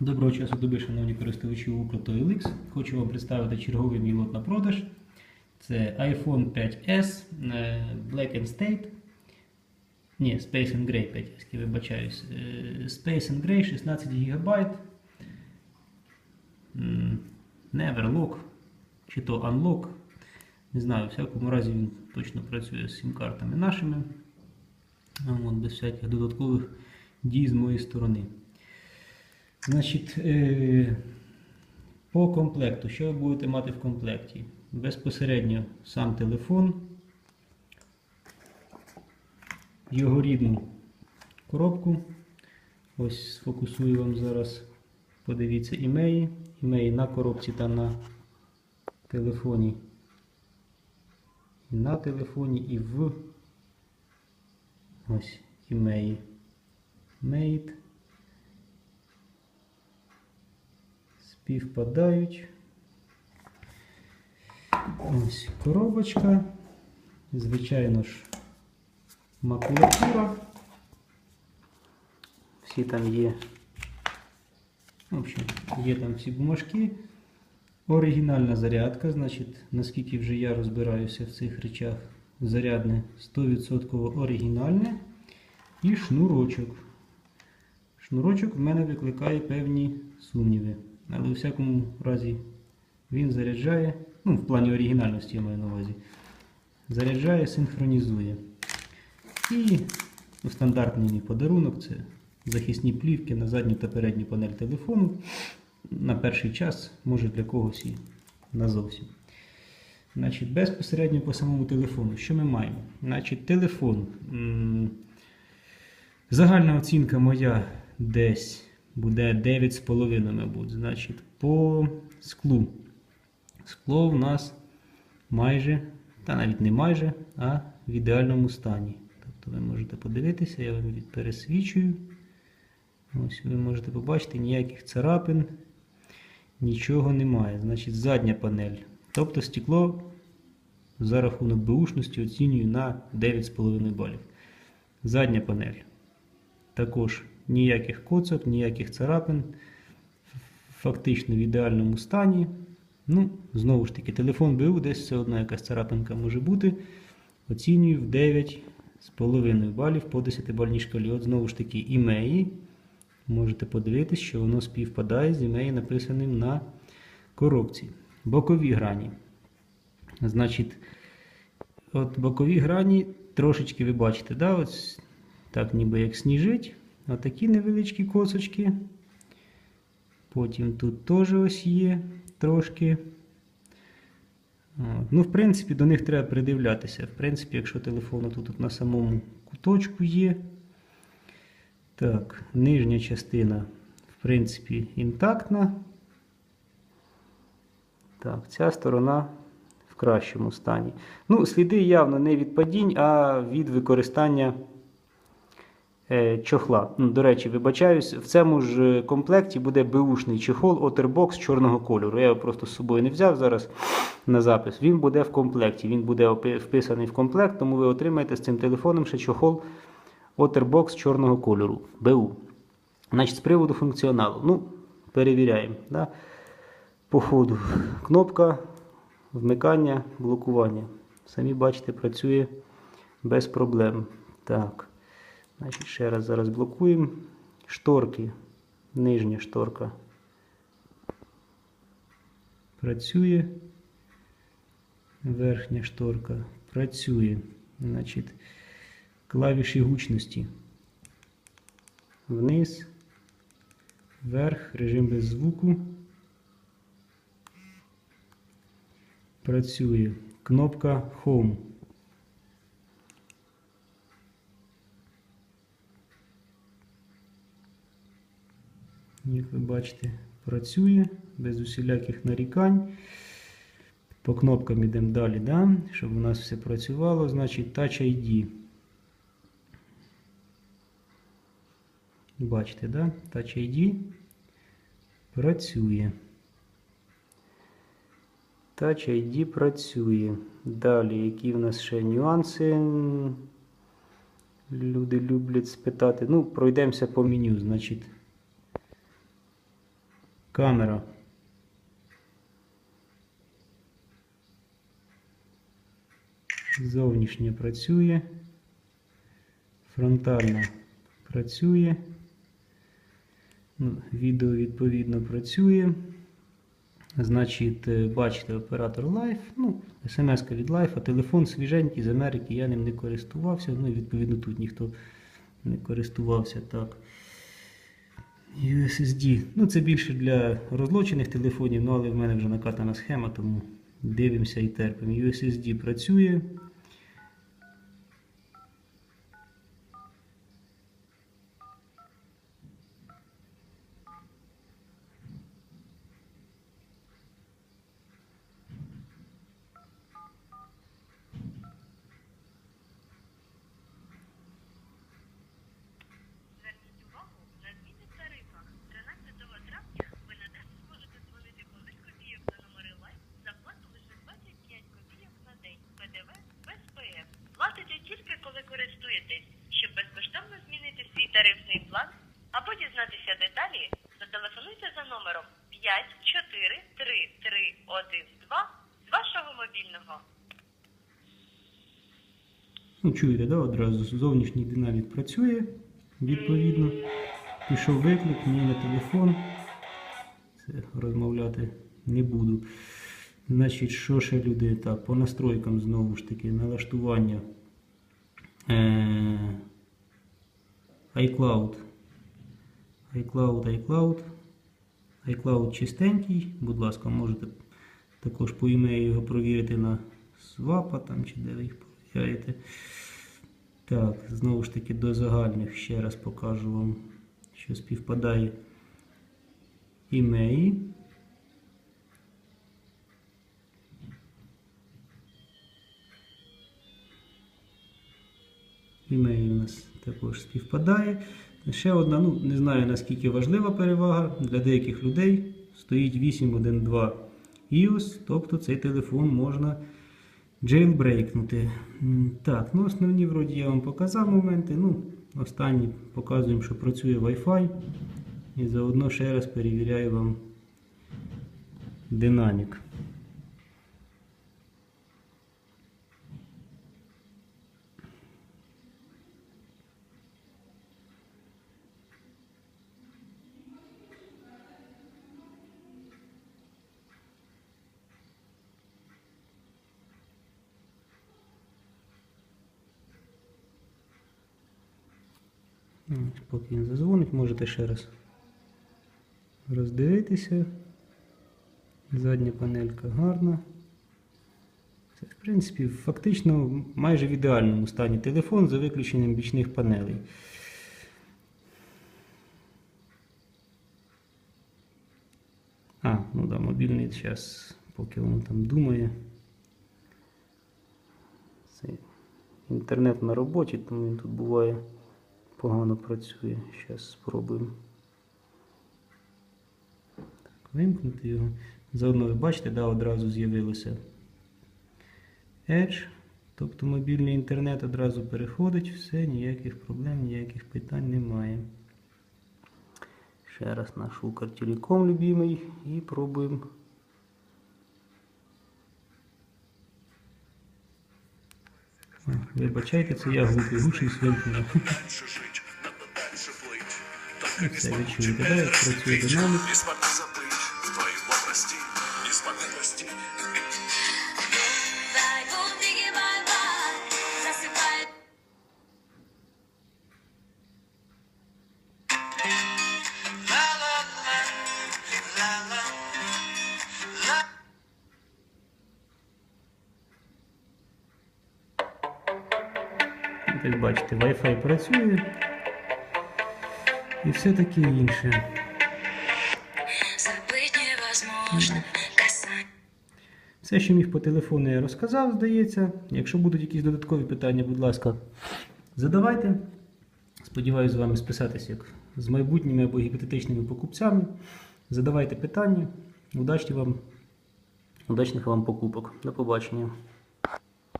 Доброго часу доби, шановні користувачі Укрто OLX. Хочу вам представити черговий мій лот на продаж. Це iPhone 5S е, Black and State. Ні, Space and Gray 5S, вибачаюсь. Е, Space and Gray 16 ГБ. Neverlock, чи то Unlock. Не знаю, в всякому разі він точно працює з сім-картами нашими. Без всяких додаткових дій з моєї сторони. Значить, е, по комплекту, що ви будете мати в комплекті? Безпосередньо сам телефон, його рідну коробку. Ось сфокусую вам зараз. Подивіться імеї. Імеї на коробці та на телефоні. На телефоні, і в ось імеї. Made. Співпадають. Ось коробочка. Звичайно ж, макулатура. Всі там є. В общем, є там всі бумажки. Оригінальна зарядка, значить, наскільки вже я розбираюся в цих речах, зарядне 100% оригінальне. І шнурочок. Шнурочок в мене викликає певні сумніви. Але у всякому разі він заряджає, ну, в плані оригінальності я маю на увазі, заряджає, синхронізує. І ну, стандартний подарунок це захисні плівки на задню та передню панель телефону. На перший час, може для когось і назовсім. Значить, Безпосередньо по самому телефону. Що ми маємо? Значить, телефон. Загальна оцінка моя десь буде 9,5, мабуть. Значить, по склу. Скло в нас майже, та навіть не майже, а в ідеальному стані. Тобто ви можете подивитися, я вам пересвічую. Ось ви можете побачити ніяких царапин, нічого немає. Значить, задня панель. Тобто стекло за рахунок беушності оцінюю на 9,5 балів. Задня панель. Також ніяких коцок, ніяких царапин. Фактично в ідеальному стані. Ну, знову ж таки, телефон БУ, десь все одно якась царапинка може бути. Оцінюю в 9,5 балів по 10-бальній шкалі. От знову ж таки, імеї. Можете подивитись, що воно співпадає з імеї, написаним на коробці. Бокові грані. Значить, от бокові грані трошечки ви бачите, да, ось так ніби як сніжить. Отакі невеличкі косочки. Потім тут теж ось є трошки. Ну, в принципі, до них треба придивлятися. В принципі, якщо телефон тут, тут на самому куточку є. Так, нижня частина, в принципі, інтактна. Так, ця сторона в кращому стані. Ну, сліди явно не від падінь, а від використання чохла. Ну, До речі, вибачаюсь, в цьому ж комплекті буде беушний чехол Otterbox чорного кольору. Я його просто з собою не взяв зараз на запис. Він буде в комплекті. Він буде вписаний в комплект, тому ви отримаєте з цим телефоном ще чохол Otterbox чорного кольору. БУ. Значить, з приводу функціоналу. Ну, перевіряємо. Да? По ходу кнопка вмикання, блокування. Самі бачите, працює без проблем. Так. Значить, ще раз зараз блокуємо. Шторки. Нижня шторка. Працює. Верхня шторка працює. Значить, клавіші гучності. Вниз, вверх, режим без звуку. Працює. Кнопка Home. Як ви бачите, працює без усіляких нарікань. По кнопкам йдемо далі, да? щоб у нас все працювало. Значить Touch ID. Бачите, да? Touch ID працює. Touch ID працює. Далі, які в нас ще нюанси? Люди люблять спитати. Ну, пройдемося по меню. Значить, Камера. Зовнішня працює. Фронтальна працює. Ну, відео відповідно працює. Значить, е, бачите, оператор Life, ну, смс від Life, телефон свіженький з Америки, я ним не користувався. Ну, і відповідно, тут ніхто не користувався так. USSD. Ну, це більше для розлочених телефонів, ну, але в мене вже накатана схема, тому дивимося і терпимо. USSD працює. Користуєтесь. Щоб безкоштовно змінити свій тарифний план або дізнатися деталі, зателефонуйте за номером 5433312 з вашого мобільного. Ну, чуєте, да, одразу зовнішній динамік працює, відповідно. Пішов виклик, мені на телефон. Це розмовляти не буду. Значить, що ще люди? Так, по настройкам знову ж таки, налаштування. Е- iCloud. iCloud, iCloud. iCloud чистенький. Будь ласка, можете також по імею його провірити на свапа там чи де ви їх провіряєте. Так, знову ж таки до загальних ще раз покажу вам, що співпадає імеї. Імеї у нас також співпадає. Ще одна, ну не знаю наскільки важлива перевага, для деяких людей стоїть 8.1.2 iOS, тобто цей телефон можна джейлбрейкнути. Так, ну основні вроді я вам показав моменти. Ну, останні показуємо, що працює Wi-Fi. І заодно ще раз перевіряю вам динамік. Поки він зазвонить, можете ще раз роздивитися. Задня панелька гарна. Це, в принципі, фактично майже в ідеальному стані телефон за виключенням бічних панелей. А, ну да, мобільний час, поки воно там думає. Це інтернет на роботі, тому він тут буває погано працює. Зараз спробуємо. Так, вимкнути його. Заодно ви бачите, да, одразу з'явилося Edge. Тобто мобільний інтернет одразу переходить, все, ніяких проблем, ніяких питань немає. Ще раз наш Укртелеком любимий і пробуємо. Вибачайте, це я глупий гучність вимкнув. Бай, бумбіги, бай, бай, засипай. Як бачите, Wi-Fi працює і все таке інше. Все, що міг по телефону, я розказав, здається. Якщо будуть якісь додаткові питання, будь ласка, задавайте. Сподіваюсь з вами списатися як з майбутніми або гіпотетичними покупцями. Задавайте питання. Удачі вам, удачних вам покупок. До побачення.